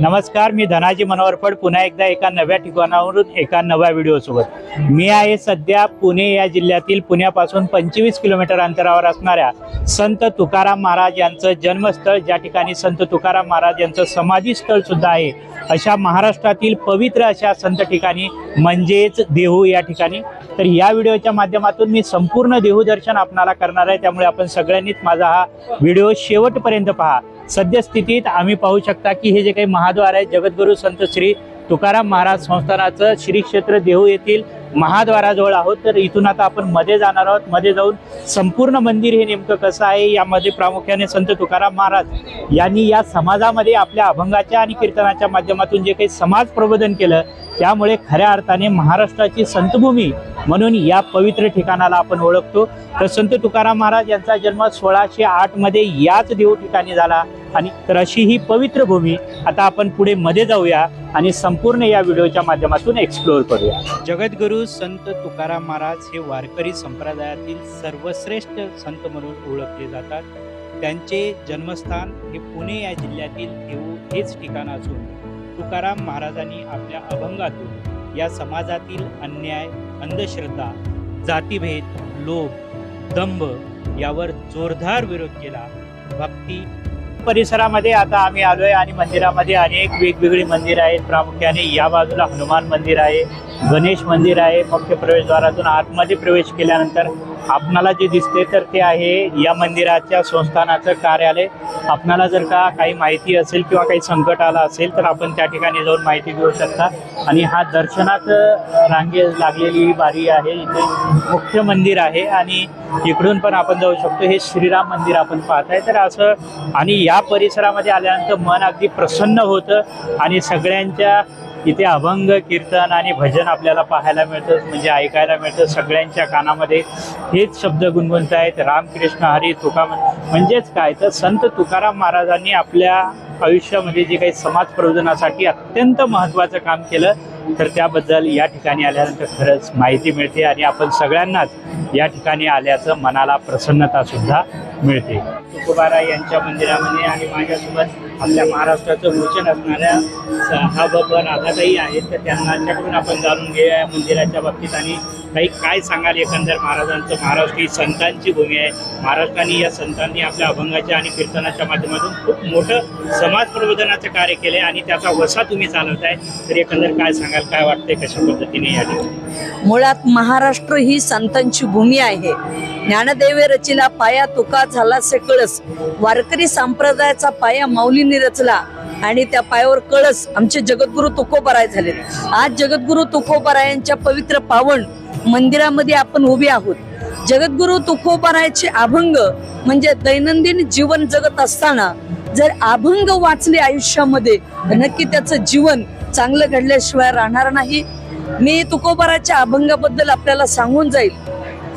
नमस्कार मी धनाजी मनोहर फड. पुन्हा एकदा एका नव्या ठिकाणावरून एका नव्या व्हिडिओसोबत. मी आहे सध्या पुणे या जिल्ह्यातील पुण्यापासून पंचवीस किलोमीटर अंतरावर असणाऱ्या संत तुकाराम महाराज यांचं जन्मस्थळ. ज्या ठिकाणी संत तुकाराम महाराज यांचं समाधीस्थळ सुद्धा आहे अशा महाराष्ट्रातील पवित्र अशा संत ठिकाणी म्हणजेच देहू या ठिकाणी. तर या व्हिडिओच्या माध्यमातून मी संपूर्ण देहू दर्शन आपणाला करणार आहे. त्यामुळे आपण सगळ्यांनीच माझा हा व्हिडिओ शेवटपर्यंत पहा. सद्यस्थितीत आम्ही पाहू शकता की हे जे काही महाद्वार आहे जगद्गुरू संत श्री तुकाराम महाराज संस्थानाचं श्री क्षेत्र देहू येथील महाद्वाराजवळ आहोत तर इथून आता आपण मध्ये जाणार आहोत. मध्ये जाऊन संपूर्ण मंदिर हे नेमकं कसं आहे यामध्ये प्रामुख्याने संत तुकाराम महाराज यांनी या समाजामध्ये आपल्या अभंगाच्या आणि कीर्तनाच्या माध्यमातून जे काही समाज प्रबोधन केलं त्यामुळे खऱ्या अर्थाने महाराष्ट्राची संतभूमी म्हणून या पवित्र ठिकाणाला आपण ओळखतो. तर संत तुकाराम महाराज यांचा जन्म सोळाशे आठमध्ये याच देव ठिकाणी झाला. आणि तर अशी ही पवित्र भूमी आता आपण पुढे मध्ये जाऊया आणि संपूर्ण या व्हिडिओच्या माध्यमातून एक्सप्लोअर करूया. जगद्गुरू संत तुकाराम महाराज हे वारकरी संप्रदायातील सर्वश्रेष्ठ संत म्हणून ओळखले जातात. त्यांचे जन्मस्थान हे पुणे या जिल्ह्यातील देऊ हेच ठिकाण असून तुकाराम महाराजांनी आपल्या अभंगातून या समाजातील अन्याय अंधश्रद्धा जातीभेद लोभ दंभ यावर जोरदार विरोध केला. भक्ती परिसरामध्ये आता आम्ही आलो आहे आणि मंदिरामध्ये अनेक वेगवेगळी मंदिर आहेत. प्रामुख्याने या बाजूला हनुमान मंदिर आहे गणेश मंदिर आहे मुख्य प्रवेशद्वारातून आतमध्ये प्रवेश केल्यानंतर आपणाला जे दिसते तर ते आहे या मंदिराच्या संस्थानाचं कार्यालय. आपणाला जर का काही माहिती असेल किंवा काही संकट आलं असेल तर आपण त्या ठिकाणी जाऊन माहिती घेऊ शकता. आणि हा दर्शनात रांगे लागलेली ही बारी आहे. इथे मुख्य मंदिर आहे आणि इकडून पण आपण जाऊ शकतो. हे श्रीराम मंदिर आपण पाहत आहे तर असं आणि या परिसरामध्ये आल्यानंतर मन अगदी प्रसन्न होतं आणि सगळ्यांच्या इथे अभंग कीर्तन आणि भजन आपल्याला पाहायला मिळतं म्हणजे ऐकायला मिळतं. सगळ्यांच्या कानामध्ये हेच शब्द गुणगुणत आहेत. रामकृष्ण हरी तुका म्हणजेच काय? तर संत तुकाराम महाराजांनी आपल्या आयुष्यामध्ये जे काही समाज प्रबोधनासाठी अत्यंत महत्त्वाचं काम केलं. तर त्याबद्दल या ठिकाणी आल्यानंतर खरंच माहिती मिळते आणि आपण सगळ्यांनाच या ठिकाणी आल्याचं मनाला प्रसन्नता सुद्धा मिळते. तुकोबारा यांच्या मंदिरामध्ये आणि माझ्यासोबत आपल्या महाराष्ट्राचं भूषण असणाऱ्या स- हा बाबा राधाताई आहेत तर त्यांच्याकडून आपण जाणून घेऊया या मंदिराच्या बाबतीत. आणि काही काय सांगाल एकंदर महाराजांचं? महाराष्ट्र ही संतांची भूमी आहे. महाराष्ट्राने या संतांनी आपल्या अभंगाच्या आणि कीर्तनाच्या माध्यमातून खूप मोठं समाज प्रबोधनाचं कार्य केलं आहे आणि त्याचा वसा तुम्ही चालवताय. तर एकंदर काय सांगाल काय वाटतंय कशा पद्धतीने या ठिकाणी? मुळात महाराष्ट्र ही संतांची भूमी आहे. ज्ञानदेवे रचिला पाया तुका झाला से कळस. वारकरी संप्रदायाचा पाया माऊलीने रचला आणि त्या पायावर कळस आमचे जगद्गुरु तुकोबराय झाले आज जगद्गुरु तुकोबरायांच्या पवित्र पावन मंदिरामध्ये आपण उभे आहोत. जगद्गुरु तुकोबरायचे अभंग म्हणजे दैनंदिन जीवन जगत असताना जर अभंग वाचले आयुष्यामध्ये नक्की त्याचं जीवन चांगलं घडल्याशिवाय राहणार नाही. मी तुकोबाराच्या अभंगाबद्दल आपल्याला सांगून जाईल.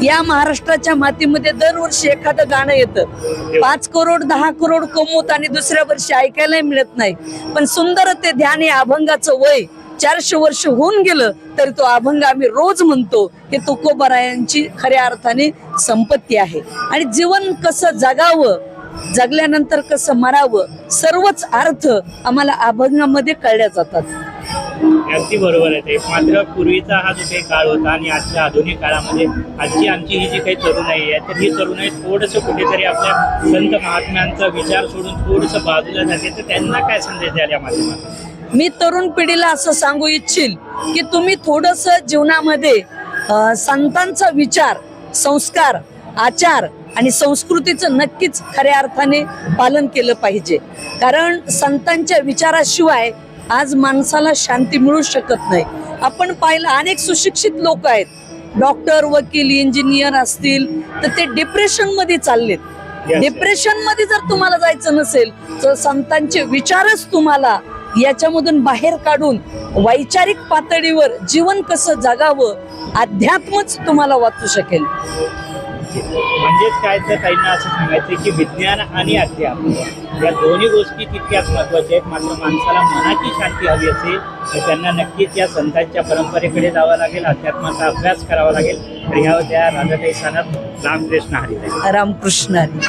या महाराष्ट्राच्या मातीमध्ये दरवर्षी एखादं गाणं येतं. पाच करोड दहा करोड कमवत आणि दुसऱ्या वर्षी ऐकायलाही मिळत नाही. पण सुंदर ते ध्यान हे अभंगाचं वय चारशे वर्ष होऊन गेलं तरी तो अभंग आम्ही रोज म्हणतो हे तुकोबारायांची खऱ्या अर्थाने संपत्ती आहे. आणि जीवन कसं जगावं जगल्यानंतर कसं मरावं सर्वच अर्थ आम्हाला अभंगामध्ये कळल्या जातात. अगदी बरोबर आहे ते. मात्र पूर्वीचा हा जो काही काळ होता आणि आजच्या आधुनिक काळामध्ये आजची आमची ही जी काही तरुणाई आहे तर ही तरुणाई थोडंसं कुठेतरी आपल्या संत महात्म्यांचा विचार सोडून थोडंसं बाजूला जाते. तर त्यांना काय संदेश द्याल या माध्यमातून? मी तरुण पिढीला असं सांगू इच्छिल की तुम्ही थोडस जीवनामध्ये संतांचा विचार संस्कार आचार आणि संस्कृतीचं नक्कीच खऱ्या अर्थाने पालन केलं पाहिजे. कारण संतांच्या विचाराशिवाय आज माणसाला शांती मिळू शकत नाही. आपण पाहिलं अनेक सुशिक्षित लोक आहेत. डॉक्टर वकील इंजिनियर असतील तर ते डिप्रेशनमध्ये चाललेत. डिप्रेशनमध्ये जर तुम्हाला जायचं नसेल तर संतांचे विचारच तुम्हाला याच्यामधून बाहेर काढून वैचारिक पातळीवर जीवन कसं जगावं अध्यात्मच तुम्हाला वाचू शकेल. म्हणजेच काय तर काहींना असं सांगायचं की विज्ञान आणि अध्यात्म या दोन्ही गोष्टी तितक्याच महत्त्वाच्या आहेत. मात्र माणसाला मनाची शांती हवी असेल तर त्यांना नक्कीच या संतांच्या परंपरेकडे जावं लागेल अध्यात्माचा अभ्यास करावा लागेल. तर ह्या होत्या राधाताई सानप रामकृष्ण हरी रामकृष्ण हरी.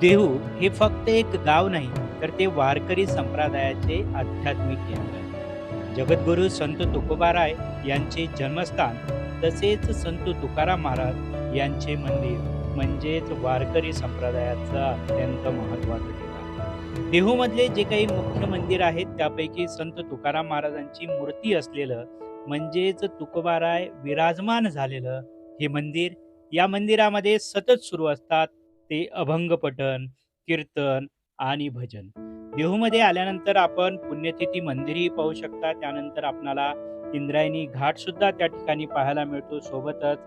देहू हे फक्त एक गाव नाही तर ते वारकरी संप्रदायाचे आध्यात्मिक केंद्र आहे. जगद्गुरू संत तुकोबाराय यांचे जन्मस्थान तसेच संत तुकाराम महाराज यांचे मंदिर म्हणजेच वारकरी संप्रदायाचं अत्यंत महत्त्वाचं ठिकाण. देहूमधले जे काही मुख्य मंदिर आहेत त्यापैकी संत तुकाराम महाराजांची मूर्ती असलेलं म्हणजेच तुकोबाराय विराजमान झालेलं हे मंदिर या मंदिरामध्ये सतत सुरू असतात ते अभंग पठण कीर्तन आणि भजन. देहूमध्ये आल्यानंतर आपण पुण्यतिथी मंदिरही पाहू शकता त्यानंतर आपणाला इंद्रायणी घाट सुद्धा त्या ठिकाणी पाहायला मिळतो. सोबतच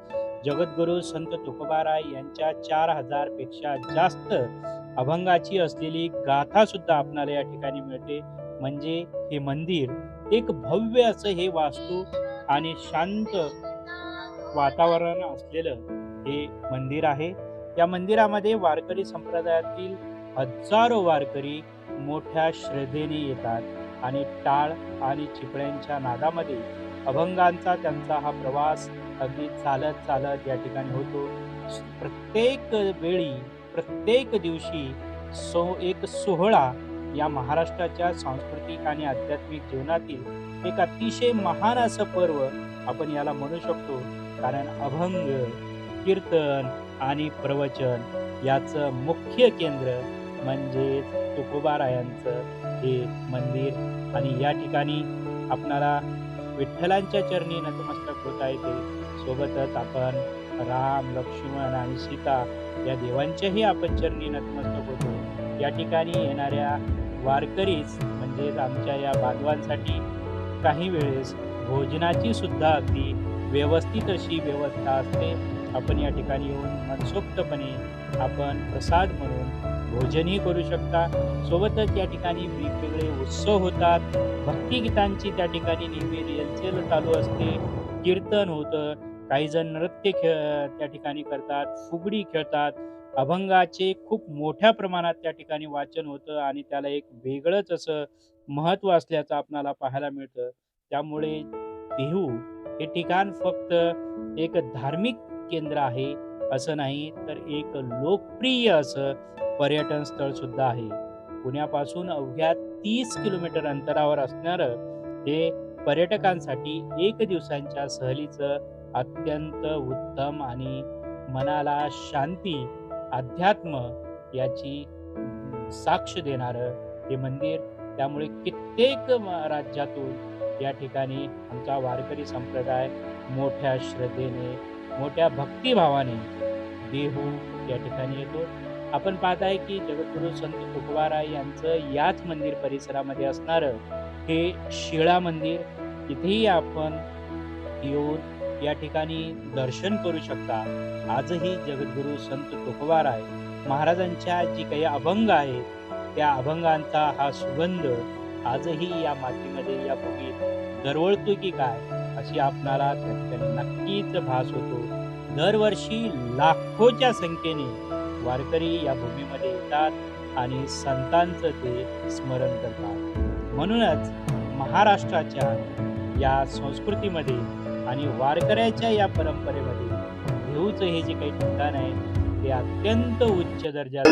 जगद्गुरू संत तुकोबाराय यांच्या चार हजारपेक्षा जास्त अभंगाची असलेली गाथा सुद्धा आपणाला या ठिकाणी मिळते. म्हणजे हे मंदिर एक भव्य असं हे वास्तू आणि शांत वातावरण असलेलं हे मंदिर आहे. या मंदिरामध्ये वारकरी संप्रदायातील हजारो वारकरी मोठ्या श्रद्धेने येतात. आणि टाळ आणि चिपळ्यांच्या नादामध्ये अभंगांचा त्यांचा हा प्रवास अगदी चालत चालत या ठिकाणी होतो. प्रत्येक वेळी प्रत्येक दिवशी सो एक सोहळा या महाराष्ट्राच्या सांस्कृतिक आणि आध्यात्मिक जीवनातील एक अतिशय महान असं पर्व आपण याला म्हणू शकतो. कारण अभंग कीर्तन आणि प्रवचन याचं मुख्य केंद्र म्हणजेच तुकोबारायांचं हे मंदिर आणि या ठिकाणी आपणाला विठ्ठलांच्या चरणी नतमस्तक होता येते. सोबतच आपण राम लक्ष्मण आणि सीता या देवांच्याही आपण चरणी नतमस्तक होतो. या ठिकाणी येणाऱ्या वारकरीच म्हणजेच आमच्या या बांधवांसाठी काही वेळेस भोजनाची सुद्धा अगदी व्यवस्थित अशी व्यवस्था असते. आपण या ठिकाणी येऊन मनसोक्तपणे आपण प्रसाद म्हणून भोजनही करू शकता. सोबतच या ठिकाणी वेगवेगळे उत्सव होतात. भक्तिगीतांची त्या ठिकाणी नेहमी रेलचेल चालू असते. कीर्तन होतं. काही जण नृत्य खेळ त्या ठिकाणी करतात. फुगडी खेळतात. अभंगाचे खूप मोठ्या प्रमाणात त्या ठिकाणी वाचन होतं आणि त्याला एक वेगळंच असं महत्त्व असल्याचं आपणाला पाहायला मिळतं. त्यामुळे देहू हे ठिकाण फक्त एक धार्मिक केंद्र आहे. असं नाही तर एक लोकप्रिय असं पर्यटन स्थळ सुद्धा आहे. पुण्यापासून अवघ्या तीस किलोमीटर अंतरावर असणारं हे पर्यटकांसाठी एक दिवसांच्या सहलीचं अत्यंत उत्तम आणि मनाला शांती अध्यात्म याची साक्ष देणारं हे मंदिर. त्यामुळे कित्येक राज्यातून या ठिकाणी आमचा वारकरी संप्रदाय मोठ्या श्रद्धेने मोठ्या भक्तिभावाने देहू या ठिकाणी येतो. आपण पाहताय की जगद्गुरू संत तुकवारा यांचं याच मंदिर परिसरामध्ये असणारं हे शिळा मंदिर इथेही आपण येऊन या ठिकाणी दर्शन करू शकता. आजही जगद्गुरू संत तुकवाराय महाराजांच्या जी काही अभंग आहेत त्या अभंगांचा हा सुगंध आजही या मातीमध्ये या भूमीत दरवळतो की काय? अशी आपणाला त्या ठिकाणी नक्कीच भास होतो. दरवर्षी लाखोच्या संख्येने वारकरी या भूमीमध्ये येतात आणि संतांचं ते स्मरण करतात. म्हणूनच महाराष्ट्राच्या या संस्कृतीमध्ये आणि वारकऱ्याच्या या परंपरेमध्ये देऊचं हे जे काही ठिकाण आहे ते अत्यंत उच्च दर्जाचं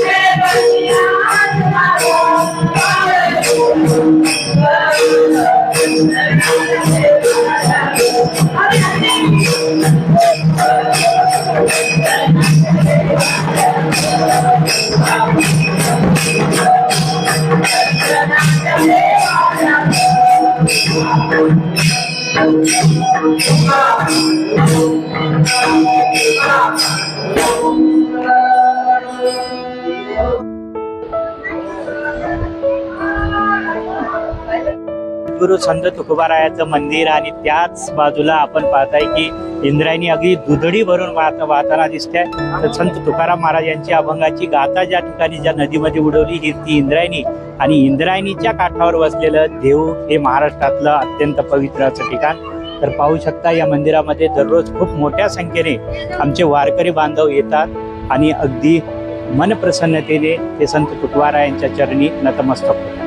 गुरु संत तुकोबारायाचं मंदिर आणि त्याच बाजूला आपण पाहताय की इंद्रायणी अगदी दुधडी भरून वाहत वाहताना दिसते तर संत तुकाराम महाराज यांची अभंगाची गाथा ज्या ठिकाणी ज्या नदीमध्ये उडवली ही ती इंद्रायणी. आणि इंद्रायणीच्या काठावर वसलेलं देऊ हे महाराष्ट्रातलं अत्यंत पवित्र असं ठिकाण. तर पाहू शकता या मंदिरामध्ये दररोज खूप मोठ्या संख्येने आमचे वारकरी बांधव येतात आणि अगदी मनप्रसन्नतेने ते संत तुकवारा यांच्या चरणी नतमस्तक होतात.